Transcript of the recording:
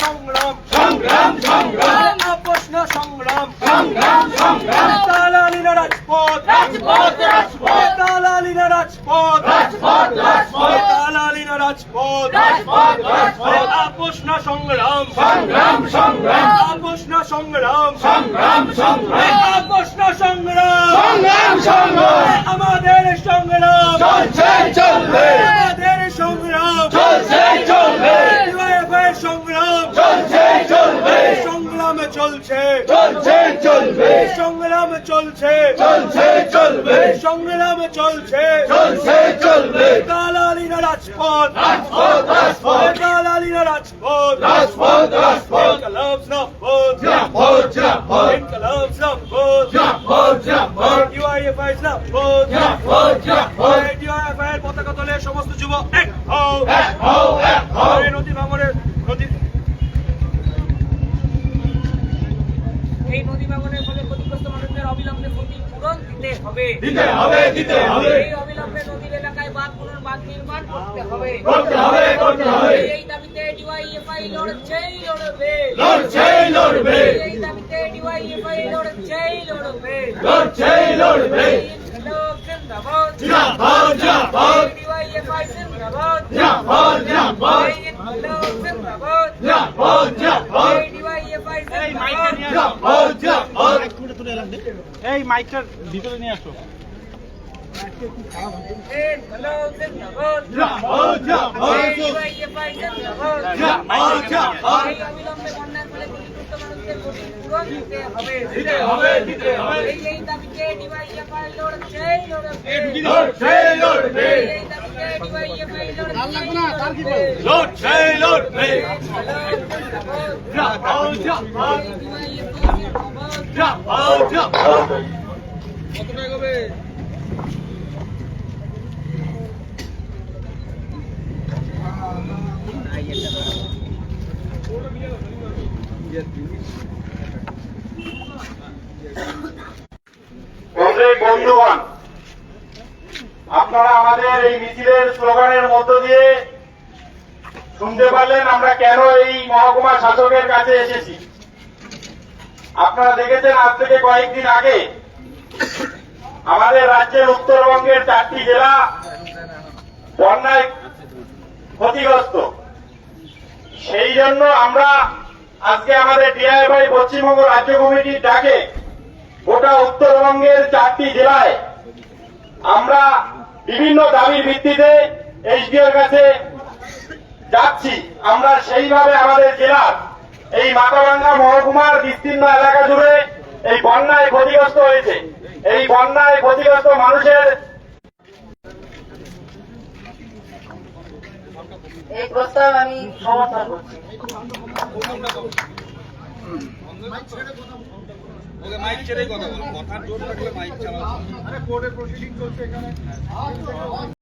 সংগ্রাম। সংগ্রাম সংগ্রাম। আপোষ না সংগ্রাম। সংগ্রাম সংগ্রাম। দালালিনা রাজপথ। রাজপথ রাজপথ। দালালিনা রাজপথ। রাজপথ রাজপথ। দালালিনা রাজপথ। রাজপথ রাজপথ। আপোষ না সংগ্রাম। সংগ্রাম সংগ্রাম। আপোষ না সংগ্রাম। সংগ্রাম সংগ্রাম। আপোষ না সংগ্রাম। সংগ্রাম সংগ্রাম। আমাদের সংগ্রাম। চলছে চলবে আমাদের সংগ্রাম চলছে চলবে ডিওয়াইএফআই সংগ্রাম চলছে চলবে। সংগ্রাম চলছে। চলছে চলবে। সংগ্রাম চলছে। চলছে চলবে। সংগ্রাম চলছে। চলছে চলবে। দালালিনা রাজপথ। রাজপথ রাজপথ। দালালিনা রাজপথ। রাজপথ রাজপথ। ইনকলাব জিন্দাবাদ জিন্দাবাদ জিন্দাবাদ ইনকলাব জিন্দাবাদ জিন্দাবাদ জিন্দাবাদ ডিওয়াইএফআই জিন্দাবাদ জিন্দাবাদ জিন্দাবাদ ডিওয়াইএফআই পতাকা তলে সমস্ত যুব এক হও। এক হও এক হও। নদী ভাঙনের নদী এই নদী ভাঙনের ফলে ক্ষতিগ্রস্ত মানুষদের অবিলম্বে ক্ষতিপূরণ দিতে হবে। দিতে হবে দিতে হবে। এই অবিলম্বে নদীর এলাকায় বাঁধ পুনর্বাঁধ নির্মাণ করতে হবে। করতে হবে করতে হবে। এই দাবিতে ডিওয়াইএফআই লড়ছেই লড়বে। লড়ছেই লড়বে। এই দাবিতে ডিওয়াইএফআই লড়ছেই লড়বে। লড়ছেই লড়বে। লোক জিন্দাবাদ জিন্দাবাদ। জিন্দাবাদ ডিওয়াইএফআই জিন্দাবাদ। জিন্দাবাদ জিন্দাবাদ। জিন্দাবাদ জিন্দাবাদ। জিন্দাবাদ জিন্দাবাদ। জিন্দাবাদ। এই মাইকটার ভিতরে নিয়ে আসো লড়ছেই লড়বে বন্ধুগণ, আপনারা আমাদের এই মিছিলের স্লোগানের মধ্য দিয়ে শুনতে পারলেন আমরা কেন এই মহকুমা শাসকের কাছে এসেছি। আপনারা দেখেছেন আজ থেকে কয়েকদিন আগে আমাদের রাজ্যের উত্তরবঙ্গের চারটি জেলা বন্যায় ক্ষতিগ্রস্ত। সেই জন্য আমরা আজকে আমাদের ডিআইএফআই পশ্চিমবঙ্গ রাজ্য কমিটির ডাকে গোটা উত্তরবঙ্গের চারটি জেলায় আমরা বিভিন্ন দাবির ভিত্তিতে এইচডিওর কাছে যাচ্ছি। আমরা সেইভাবে আমাদের জেলার এই মাথাভাঙ্গা মহকুমার বিস্তীর্ণ এলাকা জুড়ে এই বন্যায় ক্ষতিগ্রস্ত হয়েছে। এই বন্যায় ক্ষতিগ্রস্ত মানুষের এই প্রস্তাব আমি সমর্থন করছি। মাইক ছেড়েই কথা বলো কথার জোর থাকলে মাইক চালাও।